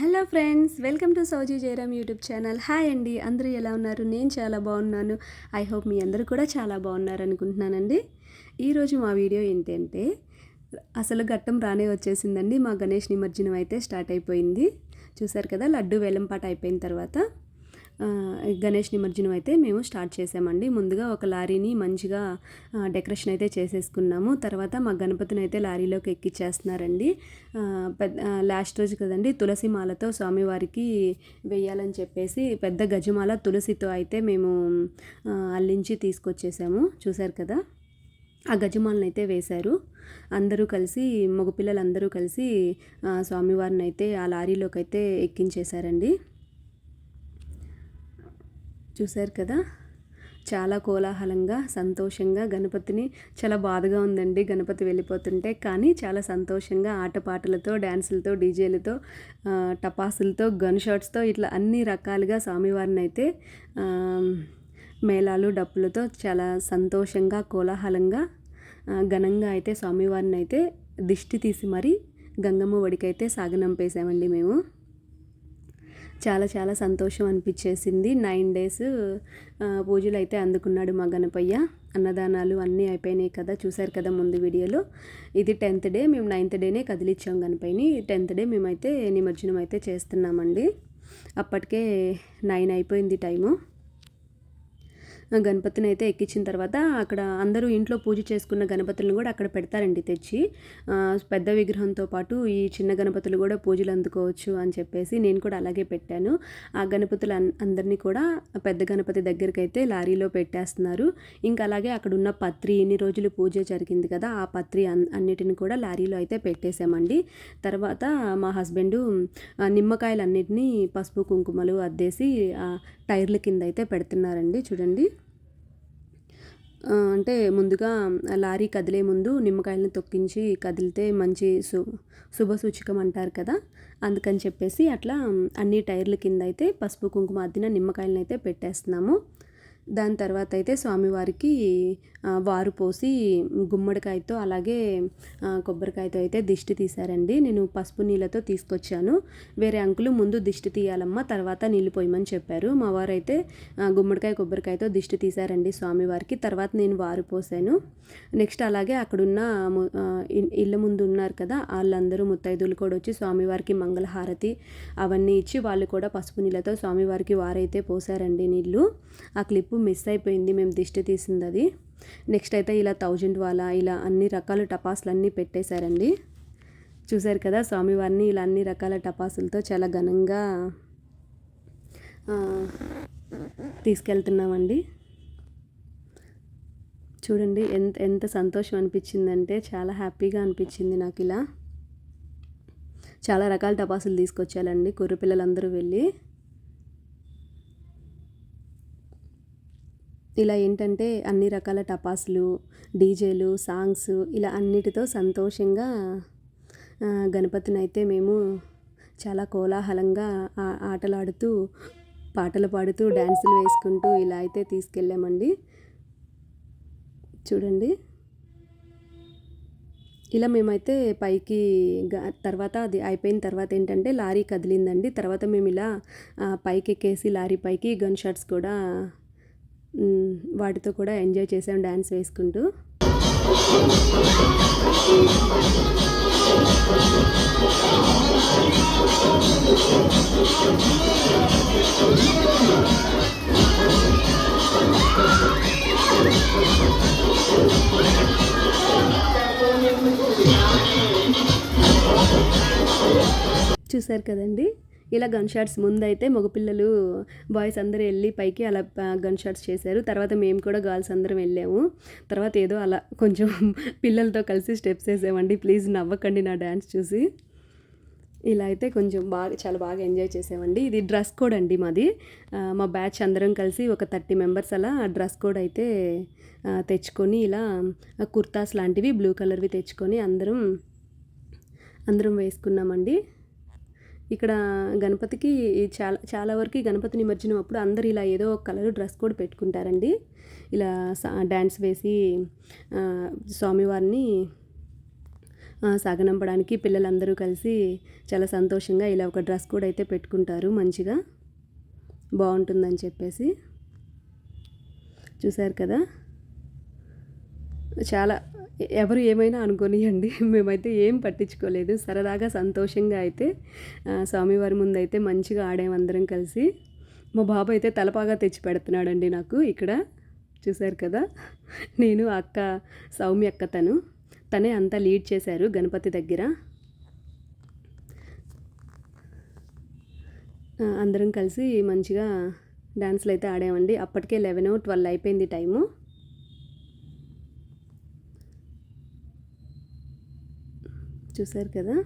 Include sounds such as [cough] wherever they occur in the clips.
Hello friends welcome to సౌజీ Jayaram YouTube channel. Hi అండి అందరూ ఎలా ఉన్నారు? నేను చాలా బాగున్నాను. ఐ హోప్ మీ అందరూ కూడా చాలా బాగున్నారు అనుకుంటున్నానండి. ఈరోజు మా వీడియో ఏంటంటే అసలు ఘట్టం రానే వచ్చేసిందండి. మా గణేష్ నిమజ్జనం అయితే స్టార్ట్ అయిపోయింది. చూసారు కదా లడ్డు వేలంపాట అయిపోయిన తర్వాత. గణేష్ నిమజ్జనం అయితే మేము స్టార్ట్ చేసామండి. ముందుగా ఒక లారీని మంచిగా డెకరేషన్ అయితే చేసేసుకున్నాము. తర్వాత మా గణపతిని అయితే లారీలోకి ఎక్కిచ్చేస్తున్నారండి. పెద్ద లాస్ట్ రోజు కదండి తులసి మాలతో స్వామివారికి వేయాలని చెప్పేసి పెద్ద గజమాల తులసితో అయితే మేము అల్లించి తీసుకొచ్చేసాము. చూశారు కదా? ఆ గజమాలను అయితే వేశారు. అందరూ కలిసి మగపిల్లలందరూ కలిసి స్వామివారిని అయితే ఆ లారీలోకి అయితే ఎక్కించేశారండి. చూశారు కదా? చాలా కోలాహలంగా సంతోషంగా గణపతిని చాలా బాధగా ఉందండి గణపతి వెళ్ళిపోతుంటే. కానీ చాలా సంతోషంగా ఆటపాటలతో డ్యాన్సులతో డీజేలతో టపాసులతో గన్ షాట్స్తో ఇట్లా అన్ని రకాలుగా స్వామివారిని అయితే మేళాలు డప్పులతో చాలా సంతోషంగా కోలాహలంగా ఘనంగా అయితే స్వామివారిని అయితే దిష్టి తీసి మరీ గంగమ్మ ఒడికైతే సాగనంపేశామండి మేము. చాలా చాలా సంతోషం అనిపించేసింది. నైన్ డేస్ పూజలు అయితే అందుకున్నాడు మా గణపయ్య. అన్నదానాలు అన్నీ అయిపోయినాయి కదా చూశారు కదా ముందు వీడియోలో. ఇది టెన్త్ డే మేము నైన్త్ డేనే కదిలిచ్చాం గణపయ్యని. టెన్త్ డే మేమైతే నిమజ్జనం అయితే చేస్తున్నామండి. అప్పటికే నైన్ అయిపోయింది టైము. గణపతిని అయితే ఎక్కించిన తర్వాత అక్కడ అందరూ ఇంట్లో పూజ చేసుకున్న గణపతులను కూడా అక్కడ పెడతారండి తెచ్చి. పెద్ద విగ్రహంతో పాటు ఈ చిన్న గణపతులు కూడా పూజలు అందుకోవచ్చు అని చెప్పేసి నేను కూడా అలాగే పెట్టాను. ఆ గణపతులు అందరినీ కూడా పెద్ద గణపతి దగ్గరికి అయితే లారీలో పెట్టేస్తున్నారు. ఇంకా అలాగే అక్కడ ఉన్న పత్రి ఇన్ని రోజులు పూజ జరిగింది కదా ఆ పత్రి అన్ అన్నిటిని కూడా లారీలో అయితే పెట్టేశామండి. తర్వాత మా హస్బెండ్ నిమ్మకాయలు అన్నిటినీ పసుపు కుంకుమలు అద్దేసి ఆ టైర్ల కింద అయితే పెడుతున్నారండి చూడండి. అంటే ముందుగా లారీ కదిలే ముందు నిమ్మకాయలను తొక్కించి కదిలితే మంచి సు శుభ సూచకం అంటారు కదా. అందుకని చెప్పేసి అట్లా అన్ని టైర్ల కింద అయితే పసుపు కుంకుమ అద్దిన నిమ్మకాయలను అయితే పెట్టేస్తున్నాము. దాని తర్వాత అయితే స్వామివారికి వారు పోసి గుమ్మడికాయతో అలాగే కొబ్బరికాయతో అయితే దిష్టి తీశారండి. నేను పసుపు నీళ్ళతో తీసుకొచ్చాను. వేరే అంకులు ముందు దిష్టి తీయాలమ్మా తర్వాత నీళ్ళు పోయమని చెప్పారు. మా వారు అయితే గుమ్మడికాయ కొబ్బరికాయతో దిష్టి తీశారండి స్వామివారికి. తర్వాత నేను వారు పోసాను. నెక్స్ట్ అలాగే అక్కడున్న ఇళ్ళ ముందు ఉన్నారు కదా వాళ్ళందరూ ముత్తైదులు కూడా వచ్చి స్వామివారికి మంగళహారతి అవన్నీ ఇచ్చి వాళ్ళు కూడా పసుపు నీళ్ళతో స్వామివారికి వారైతే పోసారండి నీళ్ళు. ఆ క్లిప్ మిస్ అయిపోయింది మేము దిష్టి తీసింది అది. నెక్స్ట్ అయితే ఇలా థౌజండ్ వాలా ఇలా అన్ని రకాల టపాసులు అన్నీ పెట్టేశారండి. చూశారు కదా స్వామివారిని ఇలా అన్ని రకాల టపాసులతో చాలా ఘనంగా తీసుకెళ్తున్నామండి. చూడండి ఎంత ఎంత సంతోషం అనిపించిందంటే చాలా హ్యాపీగా అనిపించింది నాకు ఇలా చాలా రకాల టపాసులు తీసుకొచ్చాలండి కుర్రపిల్లలందరూ వెళ్ళి. ఇలా ఏంటంటే అన్ని రకాల టపాసులు డీజేలు సాంగ్స్ ఇలా అన్నిటితో సంతోషంగా గణపతిని అయితే మేము చాలా కోలాహలంగా ఆటలు ఆటలాడుతూ పాటలు పాడుతూ డ్యాన్సులు వేసుకుంటూ ఇలా అయితే తీసుకెళ్ళామండి. చూడండి. ఇలా మేమైతే పైకి తర్వాత అది అయిపోయిన తర్వాత ఏంటంటే లారీ కదిలిందండి. తర్వాత మేము ఇలా పైకి ఎక్కేసి లారీ పైకి గన్ షాట్స్ కూడా వాటితో కూడా ఎంజాయ్ చేసాం డ్యాన్స్ వేసుకుంటూ. చూసారు కదండి? ఇలా గన్ షాట్స్ ముందైతే మగపిల్లలు బాయ్స్ అందరూ వెళ్ళి పైకి అలా గన్ షాట్స్ చేశారు. తర్వాత మేము కూడా గర్ల్స్ అందరం వెళ్ళాము. తర్వాత ఏదో అలా కొంచెం [laughs] పిల్లలతో కలిసి స్టెప్స్ వేసామండి. ప్లీజ్ నవ్వకండి నా డ్యాన్స్ చూసి. ఇలా అయితే కొంచెం బాగా చాలా బాగా ఎంజాయ్ చేసామండి. ఇది డ్రెస్ కోడ్ అండి మాది. మా బ్యాచ్ అందరం కలిసి ఒక థర్టీ మెంబర్స్ అలా డ్రెస్ కోడ్ అయితే తెచ్చుకొని ఇలా కుర్తాస్ లాంటివి బ్లూ కలర్వి తెచ్చుకొని అందరం అందరం వేసుకున్నామండి. ఇక్కడ గణపతికి చాలా చాలా వరకు గణపతి నిమజ్జనం అప్పుడు అందరు ఇలా ఏదో ఒక కలర్ డ్రెస్ కోడ్ పెట్టుకుంటారండి. ఇలా సా- డ్యాన్స్ వేసి స్వామివారిని సాగనంపడానికి పిల్లలందరూ కలిసి చాలా సంతోషంగా ఇలా ఒక డ్రెస్ కూడా అయితే పెట్టుకుంటారు మంచిగా. బాగుంటుందని చెప్పేసి. చూశారు కదా? చాలా ఎవరు ఏమైనా అనుకోనియండి. [laughs] మేమైతే ఏం పట్టించుకోలేదు. సరదాగా సంతోషంగా అయితే స్వామివారి ముందు అయితే మంచిగా ఆడామందరం కలిసి. మా బాబు అయితే తలపాగా తెచ్చి పెడుతున్నాడండి నాకు ఇక్కడ. చూశారు కదా? [laughs] నేను అక్క సౌమ్య అక్క తను. తనే అంతా లీడ్ చేశారు గణపతి దగ్గర. అందరం కలిసి మంచిగా డ్యాన్స్లు అయితే ఆడామండి. అప్పటికే లెవెన్ ట్వెల్వ్ అయిపోయింది టైము. చూశారు కదా?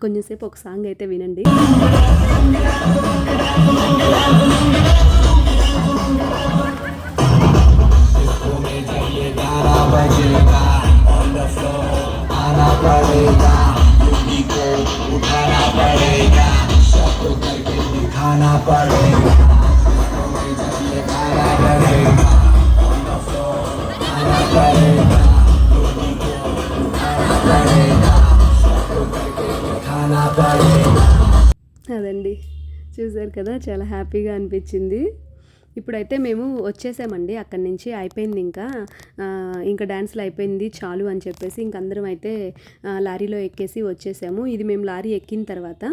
కొంచెంసేపు ఒక సాంగ్ అయితే వినండి. పడేగా అదండి. చూశారు కదా చాలా హ్యాపీగా అనిపించింది. ఇప్పుడైతే మేము వచ్చేసామండి. అక్కడి నుంచి అయిపోయింది ఇంకా. ఇంకా డ్యాన్స్లు అయిపోయింది చాలు అని చెప్పేసి ఇంక అందరం అయితే లారీలో ఎక్కేసి వచ్చేసాము. ఇది మేము లారీ ఎక్కిన తర్వాత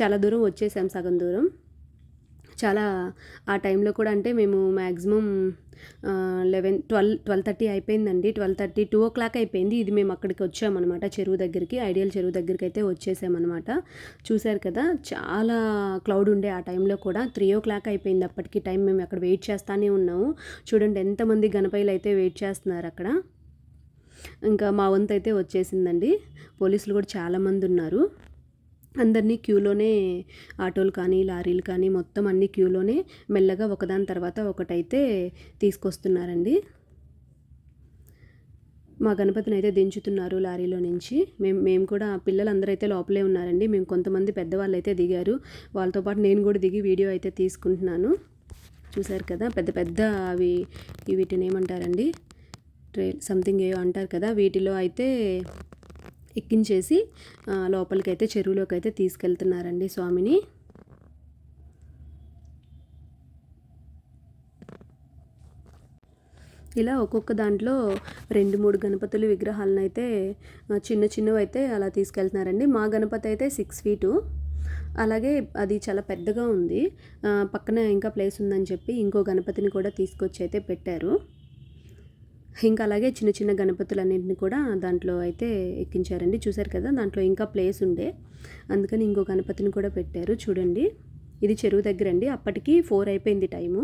చాలా దూరం వచ్చేసాం సగం దూరం. చాలా ఆ టైంలో కూడా అంటే మేము maximum eleven twelve twelve thirty అయిపోయిందండి. Twelve thirty two o'clock అయిపోయింది. ఇది మేము అక్కడికి వచ్చామన్నమాట. చెరువు దగ్గరికి ఐడియల్ చెరువు దగ్గరికి అయితే వచ్చేసామన్నమాట. చూశారు కదా చాలా క్లౌడ్ ఉండే ఆ టైంలో కూడా. త్రీ ఓ క్లాక్ అయిపోయింది అప్పటికి టైం. మేము అక్కడ వెయిట్ చేస్తానే ఉన్నాము. చూడండి ఎంతమంది గణపైలు అయితే వెయిట్ చేస్తున్నారు అక్కడ. ఇంకా మా వంతు అయితే వచ్చేసిందండి. పోలీసులు కూడా చాలామంది ఉన్నారు. అందరినీ క్యూలోనే ఆటోలు కానీ లారీలు కానీ మొత్తం అన్ని క్యూలోనే మెల్లగా ఒకదాని తర్వాత ఒకటైతే తీసుకొస్తున్నారండి. మా గణపతిని అయితే దించుతున్నారు లారీలో నుంచి. మేము మేము కూడా పిల్లలందరూ అయితే లోపలే ఉన్నారండి. మేము కొంతమంది పెద్దవాళ్ళు అయితే దిగారు. వాళ్ళతో పాటు నేను కూడా దిగి వీడియో అయితే తీసుకుంటున్నాను. చూశారు కదా పెద్ద పెద్ద అవి వీటిని ఏమంటారండి? ట్రే సంథింగ్ ఏవో అంటారు కదా వీటిలో అయితే ఎక్కించేసి లోపలికైతే చెరువులోకి అయితే తీసుకెళ్తున్నారండి స్వామిని. ఇలా ఒక్కొక్క దాంట్లో రెండు మూడు గణపతులు విగ్రహాలను అయితే చిన్న చిన్నవి అయితే అలా తీసుకెళ్తున్నారండి. మా గణపతి అయితే సిక్స్ ఫీటు. అలాగే అది చాలా పెద్దగా ఉంది. పక్కన ఇంకా ప్లేస్ ఉందని చెప్పి ఇంకో గణపతిని కూడా తీసుకొచ్చి అయితే పెట్టారు. ఇంకా అలాగే చిన్న చిన్న గణపతులన్నింటిని కూడా దాంట్లో అయితే ఎక్కించారండి. చూసారు కదా దాంట్లో ఇంకా ప్లేస్ ఉండే. అందుకని ఇంకో గణపతిని కూడా పెట్టారు. చూడండి ఇది చెరువు దగ్గర అండి అప్పటికి ఫోర్ అయిపోయింది time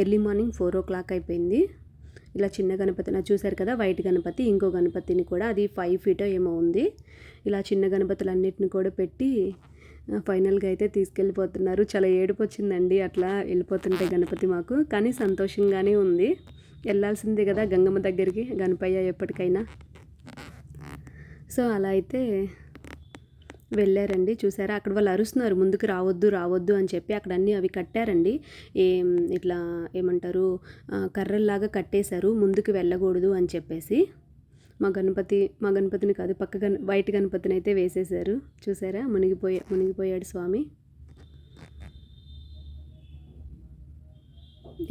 early morning four o'clock అయిపోయింది. ఇలా చిన్న గణపతి నా చూశారు కదా వైట్ గణపతి ఇంకో గణపతిని కూడా అది ఫైవ్ ఫీటో ఏమో ఉంది. ఇలా చిన్న గణపతులన్నిటిని కూడా పెట్టి ఫైనల్గా అయితే తీసుకెళ్ళిపోతున్నారు. చాలా ఏడుపు వచ్చిందండి. అట్లా వెళ్ళిపోతుంటే గణపతి మాకు. కానీ సంతోషంగానే ఉంది. వెళ్ళాల్సిందే కదా గంగమ్మ దగ్గరికి గణపయ్య ఎప్పటికైనా. సో అలా అయితే వెళ్ళారండి. చూసారా? అక్కడ వాళ్ళు అరుస్తున్నారు ముందుకు రావద్దు రావద్దు అని చెప్పి అక్కడ అన్నీ అవి కట్టారండి. ఏం ఇట్లా ఏమంటారు? కర్రల్లాగా కట్టేశారు ముందుకు వెళ్ళకూడదు అని చెప్పేసి. మా గణపతి మా గణపతిని కాదు పక్క గణ బయట గణపతిని అయితే వేసేశారు. చూసారా? మునిగిపోయా మునిగిపోయాడు స్వామి.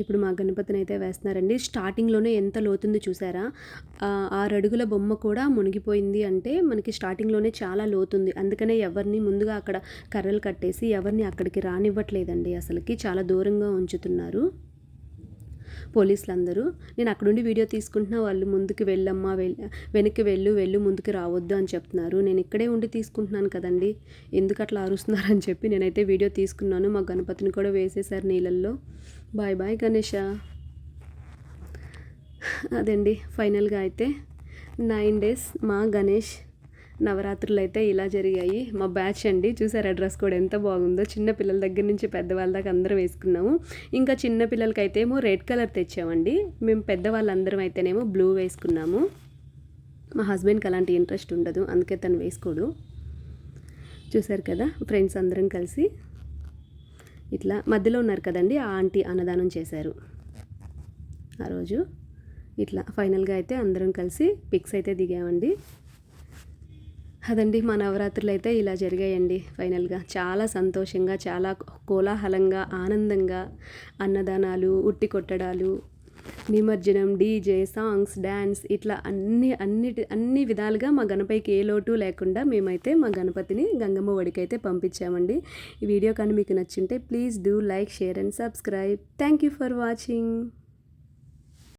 ఇప్పుడు మా గణపతిని అయితే వేస్తున్నారండి. స్టార్టింగ్లోనే ఎంత లోతుంది చూసారా? ఆరు అడుగుల బొమ్మ కూడా మునిగిపోయింది అంటే మనకి స్టార్టింగ్లోనే చాలా లోతుంది. అందుకనే ఎవరిని ముందుగా అక్కడ కర్రలు కట్టేసి ఎవరిని అక్కడికి రానివ్వట్లేదండి. అసలుకి చాలా దూరంగా ఉంచుతున్నారు. పోలీసులు అందరూ నేను అక్కడుండి వీడియో తీసుకుంటున్నా వాళ్ళు ముందుకు వెళ్ళమ్మా వెళ్ వెనక్కి వెళ్ళు వెళ్ళు ముందుకు రావద్దు అని చెప్తున్నారు. నేను ఇక్కడే ఉండి తీసుకుంటున్నాను కదండి ఎందుకు అట్లా అరుస్తున్నారని అని చెప్పి నేనైతే వీడియో తీసుకున్నాను మా గణపతిని కూడా వేసేశారు నీళ్ళల్లో. Bye bye Ganesha. అదండి ఫైనల్గా అయితే నైన్ డేస్ మా గణేష్ నవరాత్రులు అయితే ఇలా జరిగాయి. మా బ్యాచ్ అండి చూసారా డ్రెస్ కూడా ఎంత బాగుందో. చిన్న పిల్లల దగ్గర నుంచి పెద్దవాళ్ళ దాకా అందరం వేసుకున్నాము. ఇంకా చిన్న పిల్లలకైతే ఏమో రెడ్ కలర్ తెచ్చామండి. మేము పెద్దవాళ్ళందరం అయితేనేమో బ్లూ వేసుకున్నాము. మా హస్బెండ్కి అలాంటి ఇంట్రెస్ట్ ఉండదు అందుకే తను వేసుకోడు. చూసారు కదా ఫ్రెండ్స్ అందరం కలిసి ఇట్లా మధ్యలో ఉన్నారు కదండి ఆ ఆంటీ అన్నదానం చేశారు. ఆ రోజు ఇట్లా ఫైనల్గా అయితే అందరం కలిసి పిక్స్ అయితే దిగామండి. అదండి మా నవరాత్రులు అయితే ఇలా జరిగాయండి ఫైనల్గా. చాలా సంతోషంగా చాలా కోలాహలంగా ఆనందంగా అన్నదానాలు ఉట్టి కొట్టడాలు నిమజ్జనం డీజే సాంగ్స్ డ్యాన్స్ ఇట్లా అన్ని అన్నిటి అన్ని విధాలుగా మా గణపతికి ఏ లోటు లేకుండా మేమైతే మా గణపతిని గంగమ్మ ఒడికి అయితే పంపించామండి. ఈ వీడియో కానీ మీకు నచ్చింటే please do like share and subscribe. Thank you for watching.